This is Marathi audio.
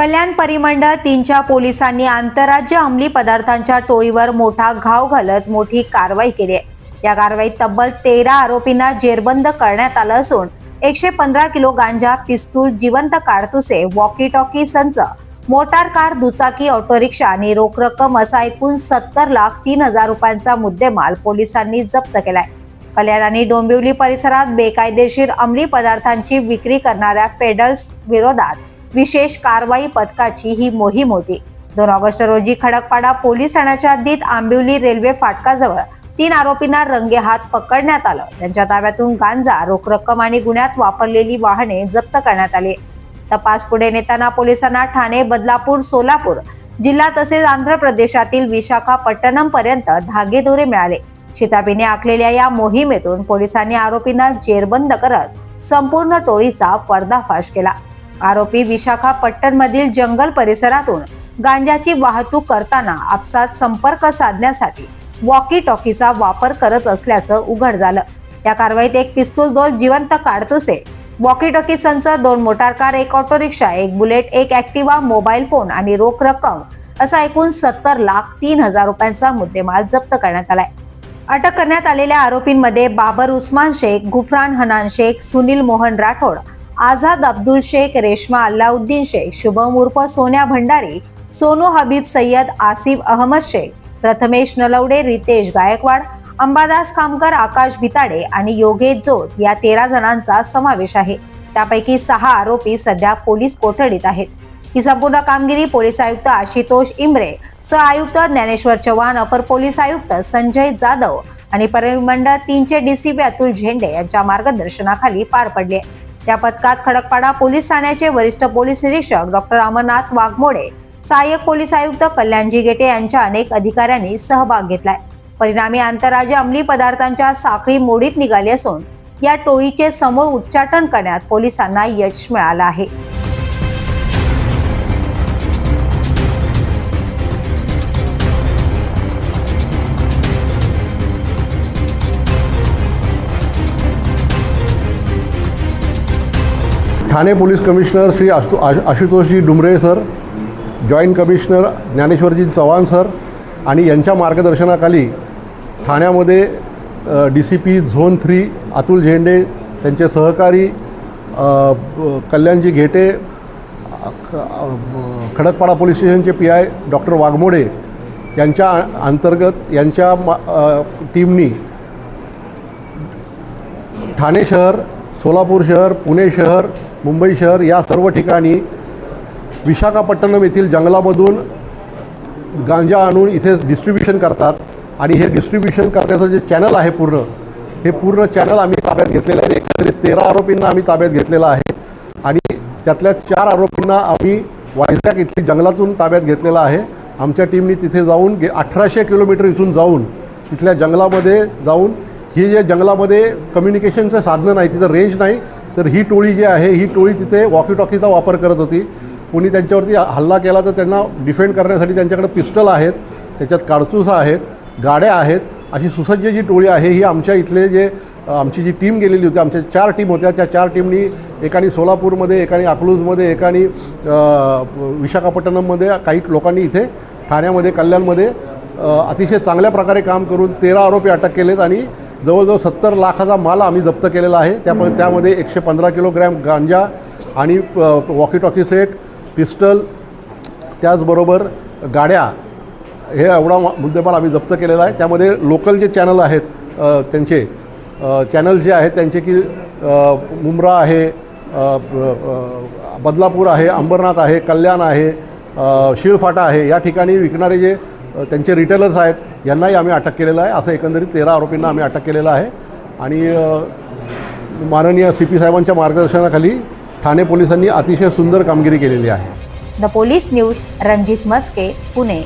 कल्याण परिमंडळ तीनच्या पोलिसांनी आंतरराज्य अंमली पदार्थांच्या टोळीवर मोठा घाव घालत मोठी कारवाई केली आहे. या कारवाईत तब्बल तेरा आरोपींना जेरबंद करण्यात आलं असून एकशे पंधरा किलो गांजा पिस्तूल जिवंत काडतुसे वॉकी टॉकी संच मोटार कार दुचाकी ऑटो रिक्षा आणि रोख रक्कम असा एकूण सत्तर लाख तीन हजार रुपयांचा मुद्देमाल पोलिसांनी जप्त केलाय. कल्याण आणि डोंबिवली परिसरात बेकायदेशीर अंमली पदार्थांची विक्री करणाऱ्या पेडल्स विरोधात विशेष कारवाई पथकाची ही मोहीम होती. दोन ऑगस्ट रोजी खडकपाडा पोलीस ठाण्याच्या हद्दीत आंबिवली रेल्वे फाटकाजवळ तीन आरोपींना रंगेहात पकडण्यात आलं. त्यांच्या ताब्यातून गांजा रोख रक्कम आणि गुन्ह्यात वापरलेली वाहने जप्त करण्यात आली. तपास पुढे नेताना पोलिसांना ठाणे बदलापूर सोलापूर जिल्हा तसेच आंध्र प्रदेशातील विशाखापट्टणम पर्यंत धागेदोरे मिळाले. शिताबीने आखलेल्या या मोहिमेतून पोलिसांनी आरोपींना जेरबंद करत संपूर्ण टोळीचा पर्दाफाश केला. आरोपी विशाखापट्टणमधील जंगल परिसरातून गांजाची वाहतूक करताना आपसात संपर्क साधण्यासाठी वॉकी टॉकीचा वापर करत असल्याचं उघड झालं. या कारवाईत एक पिस्तूल दोन जिवंत काडतुसे वॉकी टॉकी संच दोन मोटार कार एक ऑटो रिक्षा एक बुलेट एक ऍक्टिवा मोबाईल फोन आणि रोख रक्कम असा एकूण सत्तर लाख तीन हजार रुपयांचा मुद्देमाल जप्त करण्यात आलाय. अटक करण्यात आलेल्या आरोपींमध्ये बाबर उस्मान शेख गुफरान हनान शेख सुनील मोहन राठोड आझाद अब्दुल शेख रेश्मा अल्लाउद्दीन शेख शुभम उर्फ सोन्या भंडारी सोनू हबीब सय्यद आसिफ अहमद शेख प्रथमेश नलवडे रितेश गायकवाड अंबादास खामकर आकाश भिताडे आणि योगेश जोत या तेरा जणांचा समावेश आहे. त्यापैकी सहा आरोपी सध्या पोलीस कोठडीत आहेत. ही संपूर्ण कामगिरी पोलीस आयुक्त आशुतोष इमरे सह आयुक्त ज्ञानेश्वर चव्हाण अपर पोलीस आयुक्त संजय जाधव आणि परिमंडळ तीनचे डीसीपी अतुल झेंडे यांच्या मार्गदर्शनाखाली पार पडले. या पथकात खडकपाडा पोलीस ठाण्याचे वरिष्ठ पोलीस निरीक्षक डॉक्टर अमरनाथ वाघमोडे सहाय्यक पोलीस आयुक्त कल्याणजी गेटे यांच्या अनेक अधिकाऱ्यांनी सहभाग घेतलाय. परिणामी आंतरराज्य अंमली पदार्थांच्या साखळी मोडीत निघाली असून या टोळीचे समूळ उच्चाटन करण्यात पोलिसांना यश मिळालं आहे. ठाणे पोलीस कमिशनर श्री आशु आशुतोषजी डुमरे सर जॉईंट कमिशनर ज्ञानेश्वरजी चव्हाण सर आणि यांच्या मार्गदर्शनाखाली ठाण्यामध्ये D C P zone three Atul Zende त्यांचे सहकारी कल्याणजी घेटे खडकपाडा पोलीस स्टेशनचे पी आय डॉक्टर वाघमोडे यांच्या अंतर्गत यांच्या मा टीमनी ठाणे शहर सोलापूर शहर पुणे शहर मुंबई शहर या सर्व ठिकाणी विशाखापट्टणम येथील जंगलामधून गांजा आणून इथे डिस्ट्रीब्युशन करतात. आणि हे डिस्ट्रीब्युशन करण्याचं जे चॅनल आहे पूर्ण हे पूर्ण चॅनल आम्ही ताब्यात घेतलेलं आहे. एकंदरीत तेरा आरोपींना आम्ही ताब्यात घेतलेलं आहे. आणि त्यातल्या चार आरोपींना आम्ही वायझॅक इथली जंगलातून ताब्यात घेतलेलं आहे. आमच्या टीमनी तिथे जाऊन गे अठराशे किलोमीटर इथून जाऊन तिथल्या जंगलामध्ये जाऊन ही जे जंगलामध्ये कम्युनिकेशनचं साधनं नाही तिथं रेंज नाही तर ही टोळी जी आहे ही टोळी तिथे वॉकी टॉकीचा वापर करत होती. कोणी त्यांच्यावरती हल्ला केला तर त्यांना डिफेंड करण्यासाठी त्यांच्याकडे पिस्टल आहेत त्याच्यात काडतुसं आहेत गाड्या आहेत. अशी सुसज्ज जी टोळी आहे ही आमच्या इथले जे आमची जी टीम गेलेली होती आमच्या चार टीम होत्या. त्या चार टीमनी एकाने सोलापूरमध्ये एकाने अकलूजमध्ये एकाने विशाखापट्टणममध्ये काही लोकांनी इथे ठाण्यामध्ये कल्याणमध्ये अतिशय चांगल्या प्रकारे काम करून तेरा आरोपी अटक केलेत आणि जवळजवळ सत्तर लाखाचा माल आम्ही जप्त केलेला आहे. त्यामध्ये त्यामध्ये एकशे पंधरा किलोग्रॅम गांजा आणि वॉकी टॉकी सेट पिस्टल त्याचबरोबर गाड्या हे एवढा मुद्देमाल आम्ही जप्त केलेला आहे. त्यामध्ये लोकल जे चॅनल आहेत त्यांचे चॅनल जे आहेत त्यांचे की मुंब्रा आहे बदलापूर आहे अंबरनाथ आहे कल्याण आहे शिळफाटा आहे या ठिकाणी विकणारे जे त्यांचे रिटेलर्स आहेत यांनाही आम्ही अटक केलेलं आहे. असं एकंदरीत तेरा आरोपींना आम्ही अटक केलेलं आहे. आणि माननीय सी पी साहेबांच्या मार्गदर्शनाखाली ठाणे पोलिसांनी अतिशय सुंदर कामगिरी केलेली आहे. The police news Ranjit Maske Pune.